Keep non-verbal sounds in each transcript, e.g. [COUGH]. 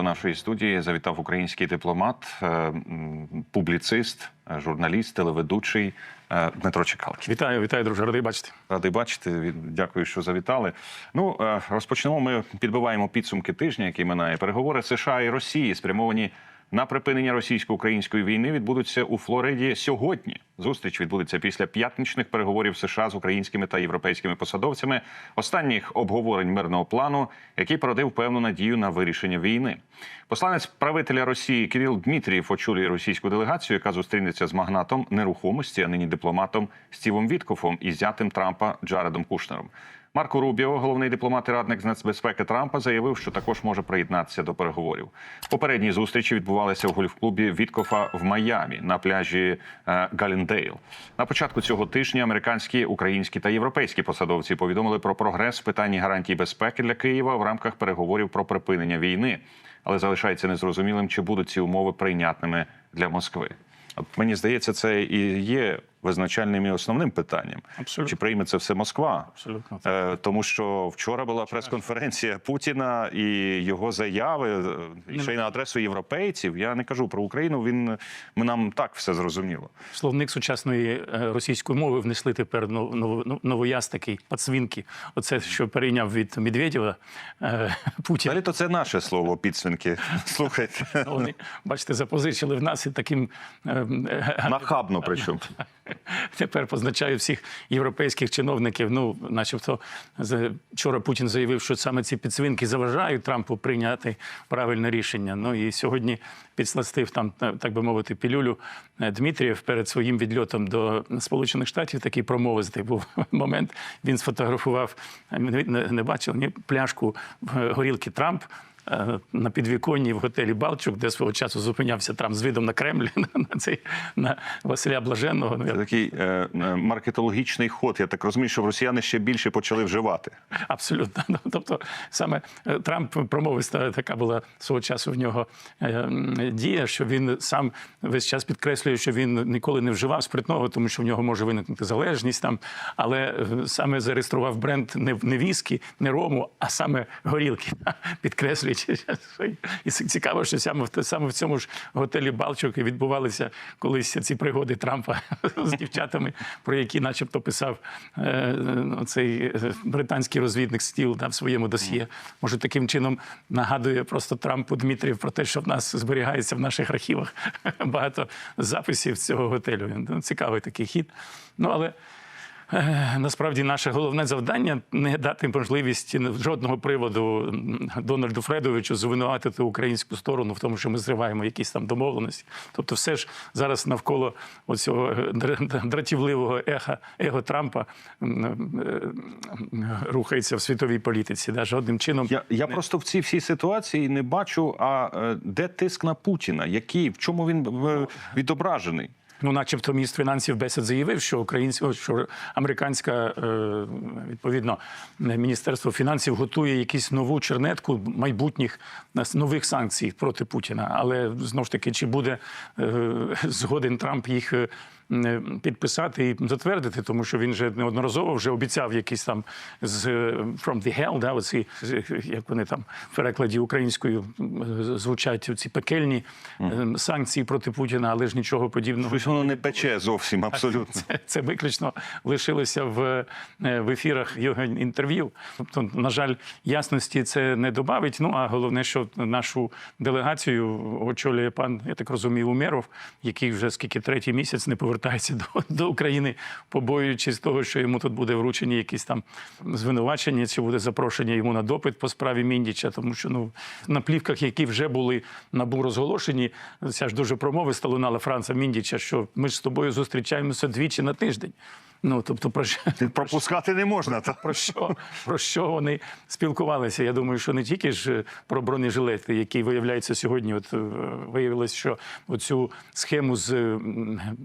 до нашої студії завітав український дипломат, е, публіцист, е, журналіст, телеведучий е, Дмитро Чекалкін. Вітаю, вітаю, друже. Радий бачити. Радий бачити. Дякую, що завітали. Ну розпочнемо. Ми підбиваємо підсумки тижня, який минає. Переговори США і Росії спрямовані на припинення російсько-української війни відбудуться у Флориді сьогодні. Зустріч відбудеться після п'ятничних переговорів США з українськими та європейськими посадовцями, останніх обговорень мирного плану, який породив певну надію на вирішення війни. Посланець правителя Росії Кирил Дмитрієв очолює російську делегацію, яка зустрінеться з магнатом нерухомості, а нині дипломатом Стівом Віткофом і зятем Трампа Джаредом Кушнером. Марко Рубіо, головний дипломат і радник з нацбезпеки Трампа, заявив, що також може приєднатися до переговорів. Попередні зустрічі відбувалися в гольф-клубі Віткофа в Майамі на пляжі е, Галіндейл. На початку цього тижня американські, українські та європейські посадовці повідомили про прогрес в питанні гарантій безпеки для Києва в рамках переговорів про припинення війни, але залишається незрозумілим, чи будуть ці умови прийнятними для Москви. От мені здається, це і є визначальним і основним питанням. Абсолютно. Чи прийме це все Москва? Абсолютно. Е, Тому що вчора була прес-конференція Путіна і його заяви е, і ще й на адресу європейців. Я не кажу про Україну. Він ми нам так все зрозуміло. Словник сучасної е, російської мови внесли тепер нов- нов- нов- новояз такий пацвінки. Оце, що перейняв від Медведєва е, [LAUGHS] Путін. Далі то це наше слово підсвинки. [LAUGHS] Слухайте, Вони, бачите, запозичили в нас і таким нахабно причому. [LAUGHS] [LAUGHS] тепер позначаю всіх європейських чиновників. Ну, начебто, вчора Путін заявив, що саме ці підсвинки заважають Трампу прийняти правильне рішення. Ну і сьогодні підсластив там, так би мовити, пілюлю е, Дмитрієв перед своїм відльотом до Сполучених Штатів. Такий промовистий був [LAUGHS] момент. Він сфотографував, не, не бачив ні пляшку е, горілки Трамп. Е, На підвіконні в готелі Балчук, де свого часу зупинявся Трамп з видом на Кремль [LAUGHS] на цей на Василя Блаженного. Це такий е, е, маркетологічний ход. Я так розумію, що росіяни ще більше почали вживати. Абсолютно. Ну, Тобто саме е, Трамп промовиста така була свого часу в нього е, дія, що він сам весь час підкреслює, що він ніколи не вживав спиртного, тому що в нього може виникнути залежність там. Але саме зареєстрував бренд не, не віскі, не рому, а саме горілки. [LAUGHS] Підкреслюючи. [LAUGHS] І цікаво, що саме в, саме в цьому ж готелі Балчук і відбувалися колись ці пригоди Трампа [LAUGHS] з дівчатами, про які, начебто, писав е, ну, цей е, британський розвідник Стіл да, в своєму досьє. Може, таким чином нагадує просто Трампу Дмитрів про те, що в нас зберігається в наших архівах [LAUGHS] багато записів цього готелю. Ну, Цікавий такий хід. Ну, але Е, Насправді наше головне завдання не дати можливість жодного приводу Дональду Фредовичу звинуватити українську сторону в тому, що ми зриваємо якісь там домовленості. Тобто, все ж зараз навколо оцього е, дратівливого еха его Трампа е, м, рухається в світовій політиці. Да? Жодним чином Я, я просто в цій всій ситуації не бачу, а е, де тиск на Путіна? Який, в чому він е, відображений? Ну, начебто, міністр фінансів Бесед заявив, що українська, що американська е, відповідно міністерство фінансів готує якусь нову чернетку майбутніх нових санкцій проти Путіна. Але знову ж таки, чи буде е, згоден Трамп їх? Е, Підписати і затвердити, тому що він вже неодноразово вже обіцяв якісь там з е, from the hell, да, оці, е, як вони там в перекладі українською звучать ці пекельні е, санкції проти Путіна, але ж нічого подібного Щось воно не пече зовсім абсолютно. [LAUGHS] це, це виключно лишилося в, в ефірах його інтерв'ю. Тобто, на жаль, ясності це не додавить. Ну а головне, що нашу делегацію очолює пан, я так розумію, Умеров, який вже скільки третій місяць не повертається [LAUGHS] до, до України, побоюючись того, що йому тут буде вручені якісь там звинувачення, чи буде запрошення йому на допит по справі Міндіча, тому що ну на плівках, які вже були набу розголошені, ця ж дуже промови сталунала Франца Міндіча, що ми ж з тобою зустрічаємося двічі на тиждень. Ну тобто, про що Пропускати не можна. Та? про що, про що вони спілкувалися? Я думаю, що не тільки ж про бронежилети, які виявляються сьогодні. От е, виявилось, що оцю схему з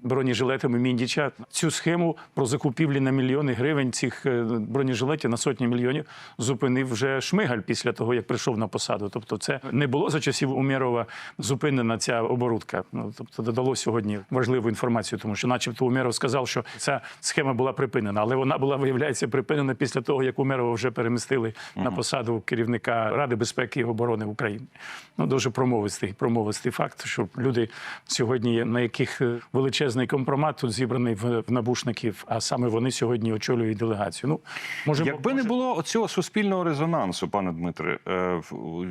бронежилетами Міндіча, цю схему про закупівлі на мільйони гривень цих е, бронежилетів на сотні мільйонів зупинив вже Шмигаль після того, як прийшов на посаду. Тобто, це не було за часів Умєрова зупинена ця оборудка. Ну тобто додало сьогодні важливу інформацію, тому що, начебто, Умєров сказав, що ця схема схема була припинена, але вона була, виявляється, припинена після того, як Умерова вже перемістили на посаду керівника Ради безпеки і оборони України. Ну дуже промовистий, промовистий факт, що люди сьогодні, на яких е, величезний компромат тут зібраний в, в набушників, а саме вони сьогодні очолюють делегацію. Ну може Якби не було цього суспільного резонансу, пане Дмитре, е,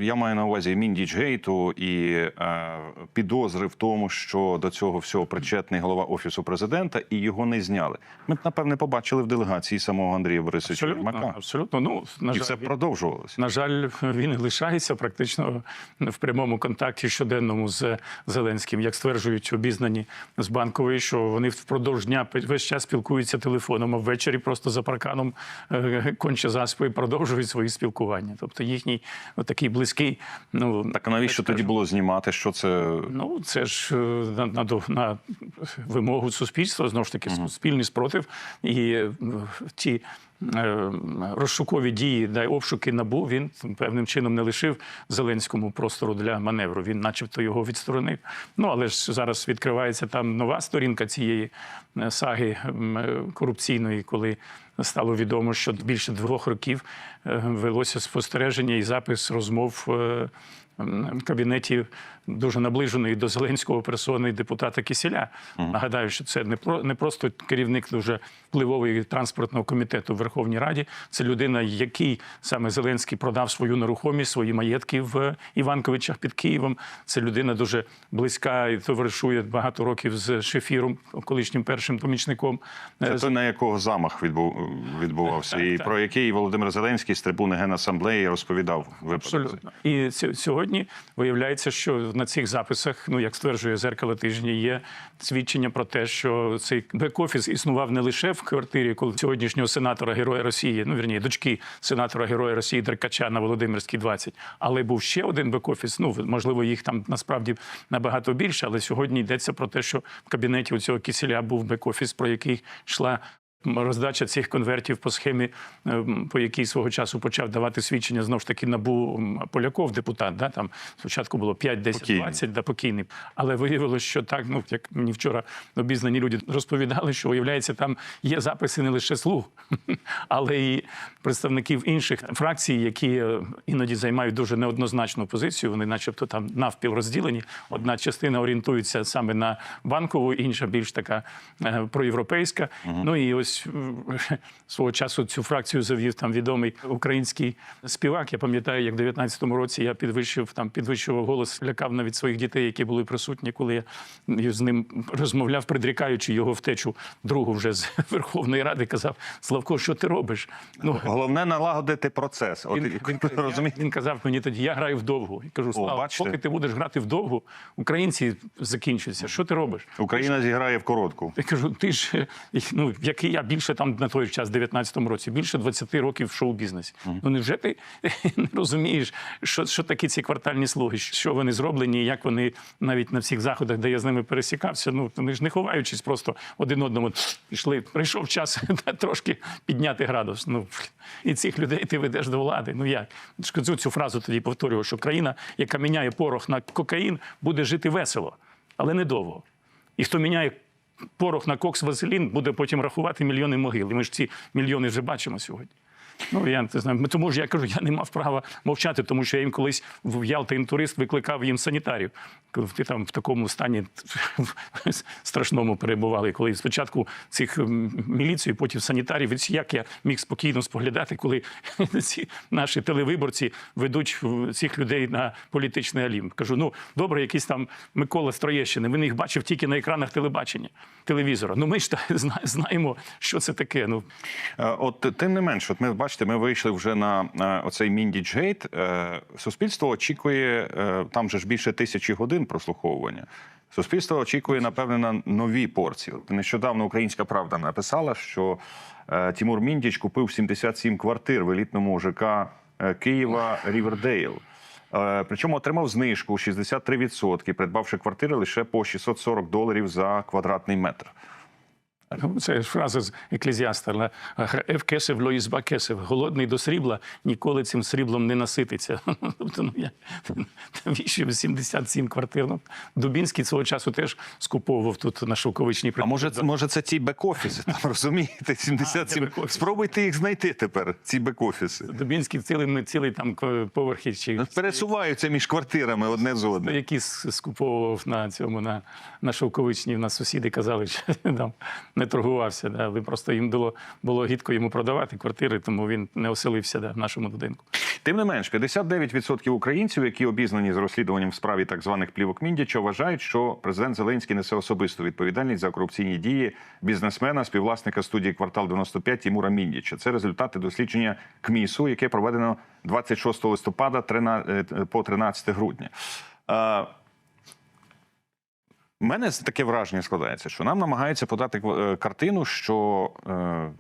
я маю на увазі Міндічгейту і е, підозри в тому, що до цього всього причетний голова офісу президента, і його не зняли. Ми напевне побачили в делегації самого Андрія Борисовича абсолютно, Єрмака. абсолютно. Ну на І жаль, це продовжувалося. На жаль, він і лишається практично в прямому контакті щоденному з Зеленським, як стверджують обізнані з банкової, що вони впродовж дня весь час спілкуються телефоном, а ввечері просто за парканом е, конче заспи продовжують свої спілкування. Тобто їхній такий близький. Ну Так а навіщо тоді було знімати? Що це Ну, це ж е, на, на, на вимогу суспільства, знову ж таки, спільний спротив. І е, ті е, розшукові дії, дай обшуки набу, він певним чином не лишив Зеленському простору для маневру. Він, начебто, його відсторонив. Ну, але ж зараз відкривається там нова сторінка цієї е, саги е, корупційної, коли стало відомо, що більше двох років е, велося спостереження і запис розмов. Е, кабінеті дуже наближеної до Зеленського персони депутата Кисіля. Нагадаю, що це не про не просто керівник дуже впливової транспортного комітету в Верховній Раді. Це людина, який саме Зеленський продав свою нерухомість, свої маєтки в Іванковичах під Києвом. Це людина дуже близька і товаришує багато років з Шефіром, колишнім першим помічником. Це той, на якого замах відбув, відбувався, і про який Володимир Зеленський з трибуни Генасамблеї розповідав. Абсолютно. І сь- сьогодні виявляється, що на цих записах, ну як стверджує зеркало тижня, є свідчення про те, що цей бек-офіс існував не лише в квартирі коли сьогоднішнього сенатора Героя Росії, ну вірні, дочки сенатора Героя Росії Деркача на Володимирській 20, але був ще один бек-офіс. Ну можливо, їх там насправді набагато більше, але сьогодні йдеться про те, що в кабінеті у цього киселя був бек-офіс, про який йшла роздача цих конвертів по схемі, ем, по якій свого часу почав давати свідчення знову ж таки набу Поляков, депутат. Да, там спочатку було 5, 10, Покійний. 20, да, покійний. Але виявилося, що так, ну як мені вчора обізнані люди розповідали, що виявляється, там є записи не лише слуг, [LAUGHS] але і представників інших фракцій, які е, іноді займають дуже неоднозначну позицію. Вони, начебто, там навпіл розділені. Одна частина орієнтується саме на банкову, інша більш така е, проєвропейська. Ну і ось е, свого часу цю фракцію завів там відомий український співак. Я пам'ятаю, як в 19-му році я підвищив там підвищував голос, лякав навіть своїх дітей, які були присутні, коли я з ним розмовляв, предрікаючи його втечу другу вже з [LAUGHS] Верховної Ради. Казав Славко, що ти робиш? Ну Головне налагодити процес. От він, він, [LAUGHS] розумієте? він казав мені тоді, я граю вдовгу. Я кажу, Слава, бачите? поки ти будеш грати вдовгу, українці закінчаться. Що ти робиш? Україна зіграє в коротку. Я кажу, ти ж ну як я більше там на той час, в 19-му році, більше 20 років в шоу-бізнесі. Ну невже ти [LAUGHS] не розумієш, що, що такі ці квартальні слуги, що вони зроблені, як вони навіть на всіх заходах, де я з ними пересікався, ну вони ж не ховаючись, просто один одному пішли. Прийшов час [LAUGHS] трошки підняти градус. Ну і цих людей ти ведеш до влади. Ну як Скажу цю фразу тоді повторював, що країна, яка міняє порох на кокаїн, буде жити весело, але недовго. І хто міняє порох на кокс вазелін, буде потім рахувати мільйони могил. І ми ж ці мільйони вже бачимо сьогодні. Ну, я не знаю. Тому ж я кажу, я не мав права мовчати, тому що я їм колись в Ялта інтурист викликав їм санітарів. Коли Ти там в такому стані [LAUGHS] страшному перебували. Коли спочатку цих м, міліцію, потім санітарів. І Як я міг спокійно споглядати, коли [LAUGHS] ці наші телевиборці ведуть цих людей на політичний алім. Кажу, ну добре, якийсь там Микола Строєщини. Він їх бачив тільки на екранах телебачення, телевізора. Ну ми ж знаємо, що це таке. Ну Е, От тим не менш, от ми бачите, ми вийшли вже на е, оцей Міндіджгейт. Суспільство очікує е, там же ж більше тисячі годин прослуховування. Суспільство очікує, напевне, на нові порції. Нещодавно Українська Правда написала, що е, Тімур Міндіч купив 77 квартир в елітному ЖК Києва Рівердейл. Причому отримав знижку 63%, придбавши квартири лише по 640 доларів за квадратний метр. Ну, Це ж фраза з еклезіаста. «Ла- Еф кесев ло ізба кесев. Голодний до срібла ніколи цим сріблом не насититься. [LAUGHS] Тобто, ну, я, [LAUGHS] навіщо 77 квартир? Ну, Дубінський цього часу теж скуповував тут на Шовковичній А може, це- може це ті бек-офіси, там, [LAUGHS] розумієте? 77. бек-офіси. Спробуйте їх знайти тепер, ці бек-офіси. Дубінський цілий, цілий там поверхи чи Ну, Пересуваються між квартирами одне з одним. які скуповував на цьому на, на Шовковичній. В нас сусіди казали, що там не торгувався. Да, але просто їм було, було гідко йому продавати квартири, тому він не оселився да, в нашому будинку. Тим не менш, 59% українців, які обізнані з розслідуванням в справі так званих плівок Міндіча, вважають, що президент Зеленський несе особисту відповідальність за корупційні дії бізнесмена, співвласника студії квартал 95 Тімура Міндіча. Це результати дослідження КМІСу, яке проведено 26 листопада 13 е, по 13 грудня. У мене таке враження складається, що нам намагаються подати е, картину, що е,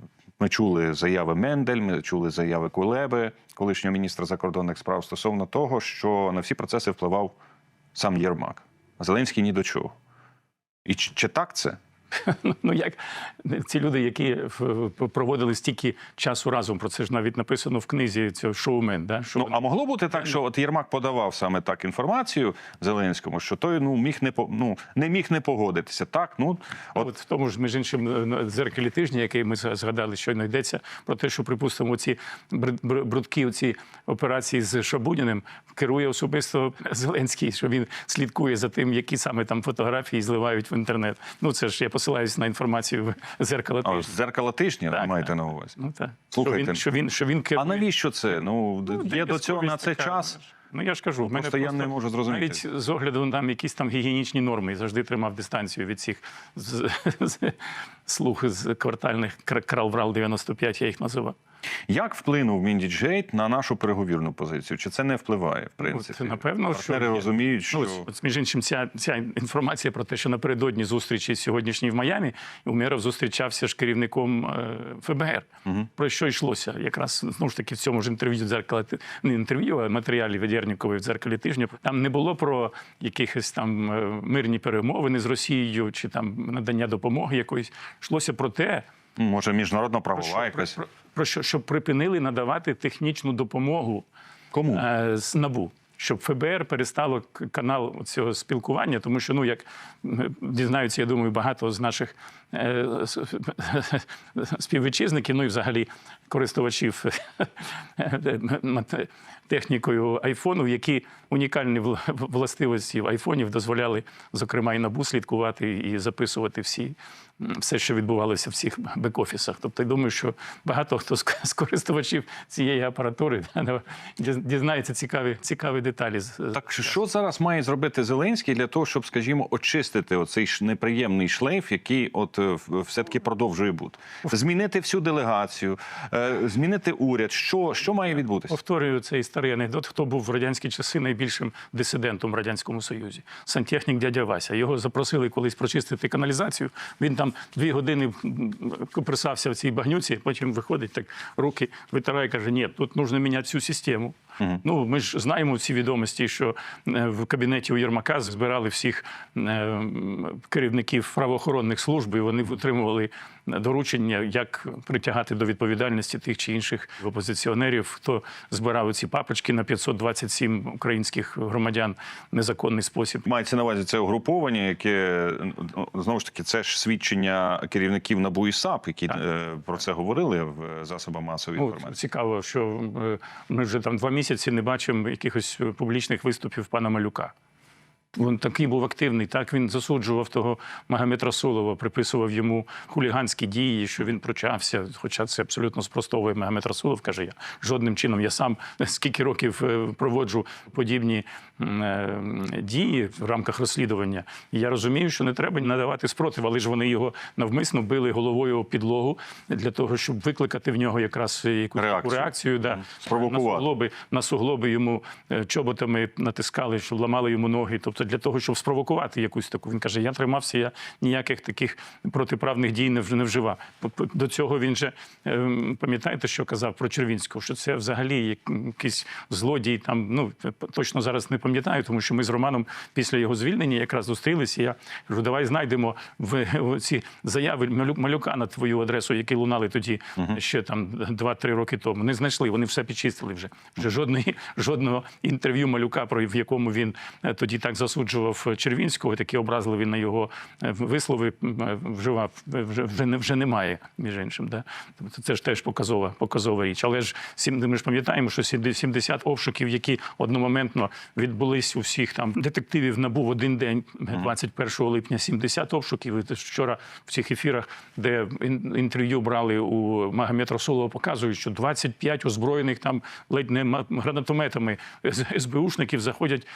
ми чули заяви Мендель, ми чули заяви Кулеби, колишнього міністра закордонних справ, стосовно того, що на всі процеси впливав сам Єрмак. Зеленський ні до чого. І чи, чи так це? [LAUGHS] Ну як ці люди, які проводили стільки часу разом, про це ж навіть написано в книзі цього шоумен. Да? Що Ну а могло бути так, що от Єрмак подавав саме так інформацію Зеленському, що той ну міг не по- ну, не міг не погодитися. Так, ну От, от в тому ж між іншим на дзеркалі тижня, який ми згадали, щойно йдеться про те, що припустимо, ці бр- бр- брудкі ці операції з Шабуніним керує особисто Зеленський, що він слідкує за тим, які саме там фотографії зливають в інтернет. Ну це ж я посилаюсь на інформацію зеркала тижня. Зеркала тижня Так, маєте так. на увазі. Ну так Слухайте, що він, що він, що він А навіщо це? Ну, є до цього на це така, час. Ну я ж кажу, мене просто я не можу зрозуміти. Навіть з огляду на якісь там гігієнічні норми і завжди тримав дистанцію від цих з, з, слух з квартальних кр- крал-врал 95, я їх називав. Як вплинув Міндіджейт на нашу переговірну позицію? Чи це не впливає, в принципі? От, напевно, Партнери що розуміють, що Ну, ось, от, між іншим, ця, ця інформація про те, що напередодні зустрічі сьогоднішній в Майамі Умєров зустрічався ж керівником е, ФБР. Про що йшлося? Якраз знову ж таки в цьому ж інтерв'ю дзеркала не інтерв'ю, а матеріалі Ведєрнікової в дзеркалі тижня. Там не було про якихось там е, мирні перемовини з Росією чи там надання допомоги якоїсь. Йшлося про те, може міжнародна правова що, якась. про, про що, щоб припинили надавати технічну допомогу Кому? е, з НАБУ. Щоб ФБР перестало канал цього спілкування, тому що ну як дізнаються, я думаю, багато з наших [LAUGHS] співвітчизників, ну і взагалі користувачів технікою айфону, які унікальні вла- властивості айфонів дозволяли, зокрема, і набу слідкувати і записувати всі все, що відбувалося в цих бек-офісах. Тобто, я думаю, що багато хто з користувачів цієї апаратури дізнається цікаві, цікаві деталі. Так що зараз має зробити Зеленський для того, щоб, скажімо, очистити оцей неприємний шлейф, який от е, в- все-таки продовжує бути? Змінити всю делегацію, е, змінити уряд. Що, що має відбутися? Повторюю цей старий анекдот, хто був в радянські часи найбільшим дисидентом в радянському союзі. Сантехнік дядя Вася. Його запросили колись прочистити каналізацію. Він там дві години м, в цій багнюці, потім виходить так, руки витирає, каже: ні, тут потрібно міняти всю систему. Ну, ми ж знаємо ці відомості, що е, в кабінеті у Єрмака збирали всіх керівників правоохоронних служб, і вони отримували доручення, як притягати до відповідальності тих чи інших опозиціонерів, хто збирав ці папочки на 527 українських громадян незаконний спосіб. Мається на увазі це угруповання, яке ну, знову ж таки це ж свідчення керівників НАБУ і САП, які е, про це говорили в засобах масової Ну, інформації. цікаво, що е, ми вже там два місяці не бачимо якихось е, публічних виступів пана Малюка. Він такий був активний. Так він засуджував того Магомед Расулова, приписував йому хуліганські дії, що він прочався. Хоча це абсолютно спростовує Магомед Расулов. каже я жодним чином. Я сам [LAUGHS] скільки років е, проводжу подібні дії в рамках розслідування. І я розумію, що не треба надавати спротив, але ж вони його навмисно били головою об підлогу для того, щоб викликати в нього якраз якусь Реакцію. реакцію. Да. Спровокувати. На суглоби, на суглоби йому е, чоботами натискали, що ламали йому ноги. Тобто для того, щоб спровокувати якусь таку. Він каже: я тримався, я ніяких таких протиправних дій не вж- не вживав. До цього він же ем, пам'ятаєте, що казав про Червінського, що це взагалі як- якийсь злодій. Там ну точно зараз не пам'ятаю, тому що ми з Романом після його звільнення якраз зустрілися. Я кажу, давай знайдемо в, ці заяви малюка на твою адресу, які лунали тоді ще там 2-3 роки тому. Не знайшли, вони все підчистили вже. Вже жодної жодного інтерв'ю малюка, про в якому він е, тоді так засуджував Червінського, такі образливі на його е, вислови е, вживав. Вже вже не вже немає між іншим. Да? Тобто це ж теж показова показова річ. Але ж ми ж пам'ятаємо, що 70 обшуків, які одномоментно відбулись у всіх там детективів набув один день, 21 липня, 70 обшуків. І вчора в цих ефірах, де інтерв'ю брали у Магомед Расулова, показують, що 25 озброєних там ледь не гранатометами СБУшників заходять,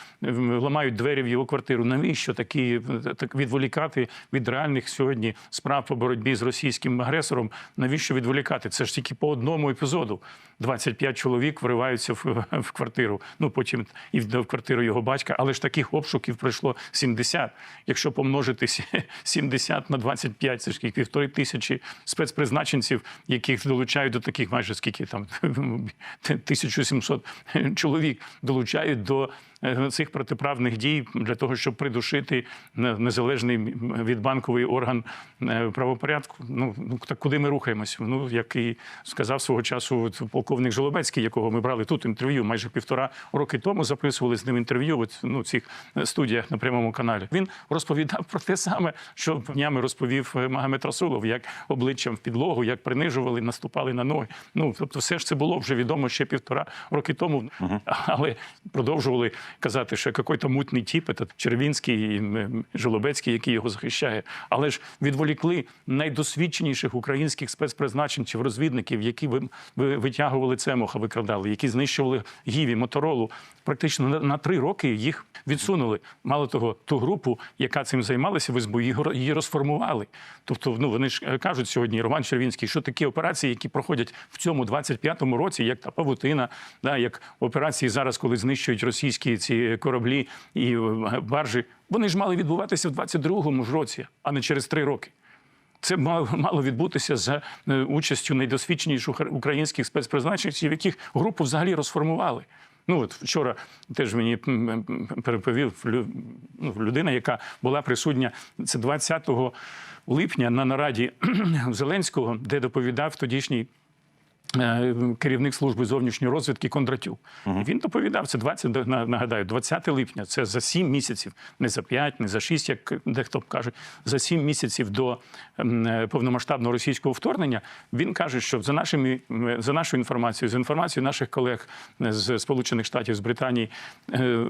ламають двері в його квартиру. Навіщо такі так відволікати від реальних сьогодні справ по боротьбі з російським агресором? Навіщо відволікати? Це ж тільки по одному епізоду. 25 чоловік вриваються в, в квартиру. Ну потім і в, в квартиру його батька. Але ж таких обшуків пройшло 70. Якщо помножити сі- [LAUGHS] 70 на 25, це ж півтори тисячі спецпризначенців, яких долучають до таких, майже скільки там [LAUGHS] 1700 чоловік долучають до е, цих протиправних дій для того, щоб придушити незалежний від банковий орган е, правопорядку. Ну, ну так куди ми рухаємося? Ну як і сказав свого часу полковник Жолобецький, якого ми брали тут інтерв'ю майже півтора роки тому. Записували з ним інтерв'ю. От ну цих е, студіях на прямому каналі. Він розповідав про те саме, що днями розповів е, Магомед Расулов, як обличчям в підлогу, як принижували, наступали на ноги. Ну тобто, все ж це було вже відомо ще півтора роки тому, але продовжували казати, що якийсь мутний тіп, це Червінський і Жолобецький, який його захищає. Але ж відволікли найдосвідченіших українських спецпризначенців, розвідників, які ви витягували Цемоха, викрадали, які знищували Гіві, Моторолу. Практично на, три роки їх відсунули. Мало того, ту групу, яка цим займалася, в СБУ, її, ро- її розформували. Тобто, ну вони ж е, кажуть сьогодні, Роман Червінський, що такі операції, які проходять в цьому 25-му році, як та павутина, да, як операції зараз, коли знищують російські ці кораблі і е, баржі, вони ж мали відбуватися в 22-му ж році, а не через три роки. Це мало, мало відбутися за е, участю найдосвідченіших українських спецпризначенців, яких групу взагалі розформували. Ну от вчора теж мені переповів ну, людина, яка була присутня це 20 липня на нараді [CLEARS THROAT] Зеленського, де доповідав тодішній. Е, Керівник служби зовнішньої розвідки Кондратюк. І Він доповідав це 20, на- нагадаю, 20 липня. Це за 7 місяців, не за 5, не за 6, як дехто каже, за 7 місяців до е, повномасштабного російського вторгнення. Він каже, що за нашими за нашою інформацією, з інформацією наших колег е, з Сполучених Штатів з Британії, е,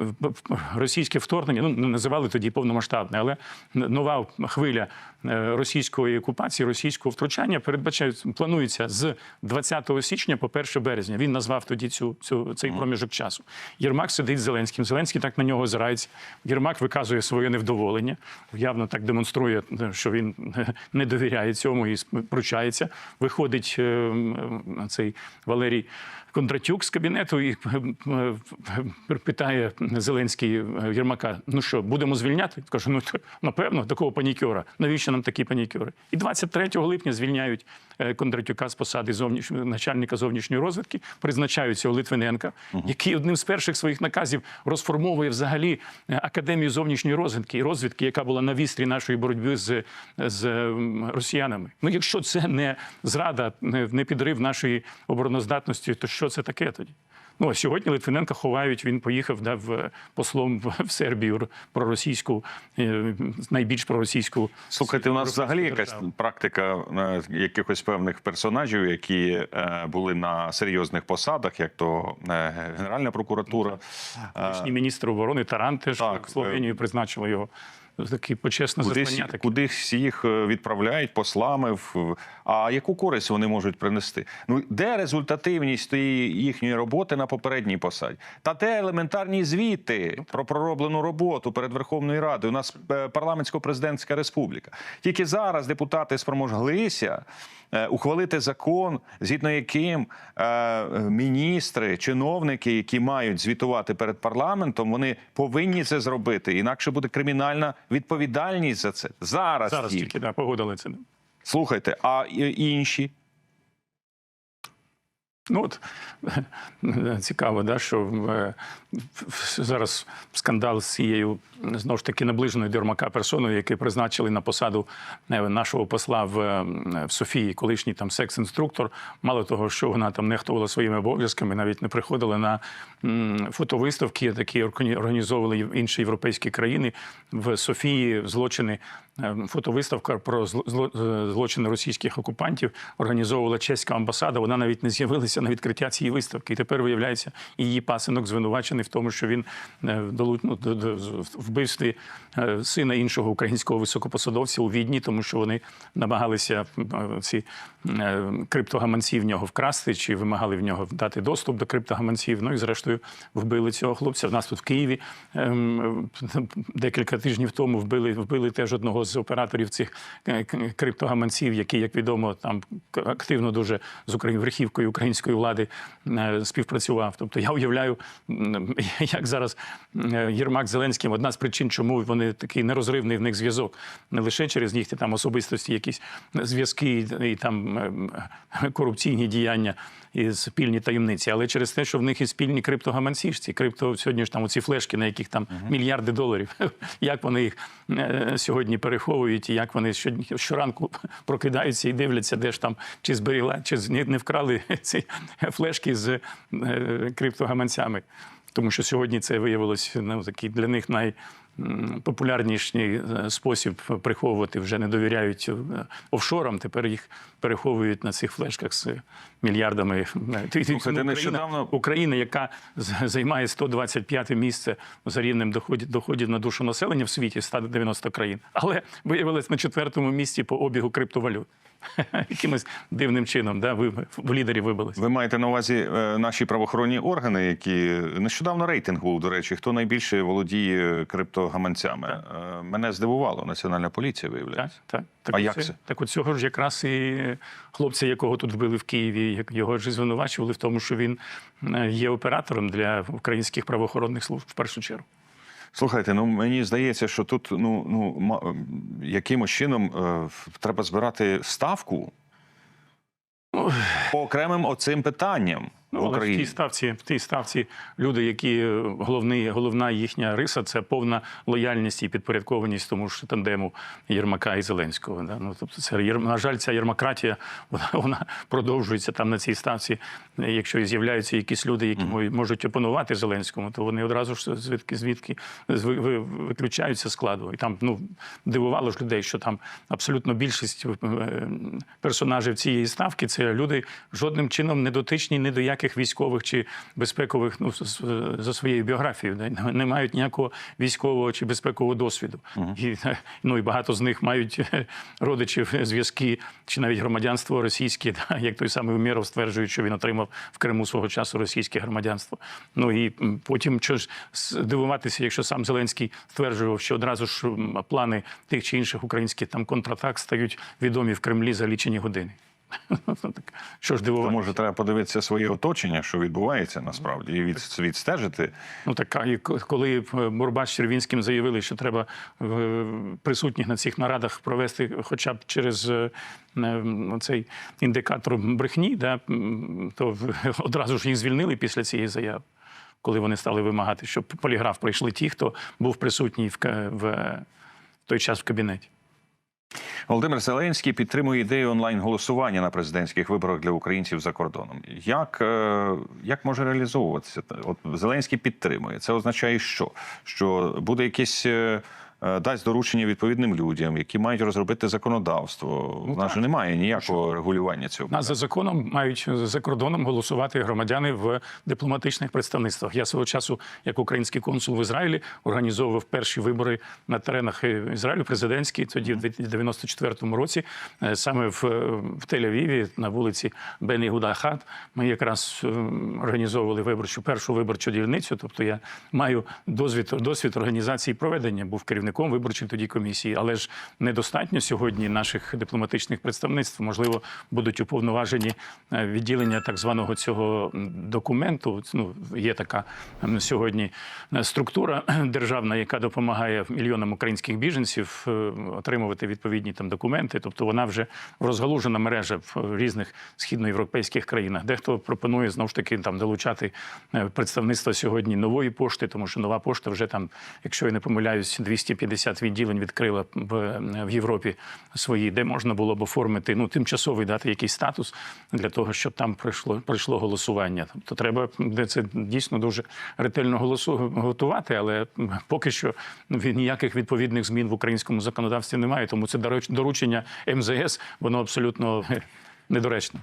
російське вторгнення ну не називали тоді повномасштабне, але нова хвиля е, російської окупації, російського втручання передбачають, планується з 20 січня по 1 березня. Він назвав тоді цю, цю цей проміжок часу. Єрмак сидить з Зеленським. Зеленський так на нього озирається. Єрмак виказує своє невдоволення, явно так демонструє, що він не довіряє цьому і пручається. Виходить е, цей Валерій. Кондратюк з кабінету і е, е, питає Зеленський е, Єрмака: ну що, будемо звільняти? Каже, ну напевно, такого панікюра. Навіщо нам такі панікюри? І 23 липня звільняють Кондратюка з посади зовніш... начальника зовнішньої розвідки, призначають цього Литвиненка, який одним з перших своїх наказів розформовує взагалі академію зовнішньої розвідки і розвідки, яка була на вістрі нашої боротьби з, з росіянами. Ну, якщо це не зрада, не не підрив нашої обороноздатності, то що це таке тоді? Ну а сьогодні Литвиненка ховають. Він поїхав да, в послом в в Сербію проросійську, е, найбільш проросійську. Слухайте, у нас взагалі якась практика е, якихось певних персонажів, які е, були на серйозних посадах, як то е, Генеральна прокуратура. е, міністр оборони Таран теж Так, в Словенію призначили його. Такі почесне Кудись, таке. кудись їх е, відправляють послами. В... А яку користь вони можуть принести? Ну де результативність їхньої роботи на попередній посаді? Та де елементарні звіти про пророблену роботу перед Верховною Радою? У нас е, парламентсько-президентська республіка. Тільки зараз депутати спромоглися е, ухвалити закон, згідно яким міністри, чиновники, які мають звітувати перед парламентом, вони повинні це зробити. Інакше буде кримінальна відповідальність за це. Зараз, Зараз тільки. тільки да, погодили це. Слухайте, а інші? Ну от [LAUGHS] цікаво, да, що е, зараз скандал з цією знову ж таки наближеною до Єрмака персоною, який призначили на посаду е, нашого посла в, е, в Софії, колишній там секс-інструктор. Мало того, що вона там нехтувала своїми обов'язками, навіть не приходила на фотовиставки, органі- організовували інші європейські країни в Софії. Злочини фотовиставка про е, злочини російських окупантів організовувала чеська амбасада. Вона навіть не з'явилася на відкриття цієї виставки. І тепер виявляється, її пасинок звинувачений в тому, що він е, долу- ну, вбивстві е, сина іншого українського високопосадовця у Відні, тому що вони намагалися ці криптогаманці в нього вкрасти, чи вимагали в нього дати доступ до криптогаманців. Ну і зрештою вбили цього хлопця. В нас тут в Києві ем, декілька тижнів тому вбили, вбили теж одного з операторів цих е, криптогаманців, який, як відомо, там активно дуже з Україн верхівкою української влади е, співпрацював. Тобто я уявляю, як зараз е, Єрмак Зеленським одна з причин, чому вони такий нерозривний в них зв'язок, не лише через їхні там особистості, якісь зв'язки і, там корупційні діяння і спільні таємниці, але через те, що в них і спільні криптогаманці ж ці крипто сьогодні ж там оці флешки, на яких там мільярди доларів. [LAUGHS] Як вони їх сьогодні переховують, і як вони щоранку [LAUGHS] прокидаються і дивляться, де ж там чи зберігла, чи не, вкрали [LAUGHS] ці флешки з е, криптогаманцями. Тому що сьогодні це виявилось ну, такий для них най. Популярніший е, спосіб приховувати вже не довіряють е, офшорам. Тепер їх переховують на цих флешках з мільярдами. е, Слухайте, Україна, Україна, яка займає 125 місце за рівнем доходів, доходів на душу населення в світі 190 країн, але виявилась на четвертому місці по обігу криптовалют. [LAUGHS] Якимось дивним чином, да, ви в лідері вибились. Ви маєте на увазі е, наші правоохоронні органи, які нещодавно рейтинг був, до речі, хто найбільше володіє криптогаманцями. Е, Мене здивувало, Національна поліція виявляється. так. Так А от як це? це? Так от цього ж якраз і хлопця, якого тут вбили в Києві, як- його ж звинувачували в тому, що він е, є оператором для українських правоохоронних служб в першу чергу. Слухайте, ну мені здається, що тут ну, ну якимось чином е, треба збирати ставку по окремим оцим питанням Ну, в але в тій ставці, в тій ставці люди, які е, головний, головна їхня риса це повна лояльність і підпорядкованість тому ж тандему Єрмака і Зеленського. Да? Ну, тобто це на жаль, ця єрмакратія [LAUGHS] вона, вона продовжується там на цій ставці. Якщо і з'являються якісь люди, які мо- можуть опонувати Зеленському, то вони одразу ж звідки звідки виключаються складу. І там ну дивувало ж людей, що там абсолютно більшість е, персонажів цієї ставки це люди жодним чином не дотичні ні до яких військових чи безпекових ну, за своєю біографією. да, Не мають ніякого військового чи безпекового досвіду. І, е, [LAUGHS] ну, і багато з них мають [LAUGHS] родичів, зв'язки чи навіть громадянство російське, [LAUGHS] да, як той самий Умєров стверджує, що він отримав в Криму свого часу російське громадянство. Ну і потім що ж дивуватися, якщо сам Зеленський стверджував, що одразу ж плани тих чи інших українських там контратак стають відомі в Кремлі за лічені години. [LAUGHS] Що ж То дивувати? може треба подивитися своє оточення, що відбувається насправді, і від, відстежити. Ну так, і коли е, Бурбач з Червінським заявили, що треба е, присутніх на цих нарадах провести хоча б через е, е, цей індикатор брехні, да, то [LAUGHS] одразу ж їх звільнили після цієї заяви, коли вони стали вимагати, щоб поліграф пройшли ті, хто був присутній в, в той час в кабінеті. Володимир Зеленський підтримує ідею онлайн-голосування на президентських виборах для українців за кордоном. Як, е, як може реалізовуватися? От Зеленський підтримує. Це означає, що? Що буде якесь. Е, е, дасть доручення відповідним людям, які мають розробити законодавство. У нас же немає ніякого регулювання цього. Нас за законом мають за кордоном голосувати громадяни в дипломатичних представництвах. Я свого часу, як український консул в Ізраїлі, організовував перші вибори на теренах е, Ізраїлю, президентські, тоді в 94-му році, е, саме в, в Тель-Авіві на вулиці Бен Ігуда Хат. Ми якраз е, організовували виборчу першу виборчу дільницю. Тобто я маю досвід, досвід організації проведення, був керівником виборчої тоді комісії, але ж недостатньо сьогодні наших дипломатичних представництв. Можливо, будуть уповноважені е, відділення так званого цього документу. Ну є така сьогодні е, структура державна, яка допомагає мільйонам українських біженців е, отримувати відповідні там документи. Тобто вона вже розгалужена мережа в різних східноєвропейських країнах. Дехто пропонує знову ж таки там долучати представництво сьогодні нової пошти, тому що нова пошта вже там, якщо я не помиляюсь, 250 відділень відкрила в, в Європі свої, де можна було б оформити ну тимчасовий дати якийсь статус для того, щоб там пройшло пройшло голосування. Тобто треба де це дійсно дуже ретельно голосу готувати, але поки що ніяких відповідних змін в українському законодавстві немає. Тому це доручення МЗС, воно абсолютно е, недоречне.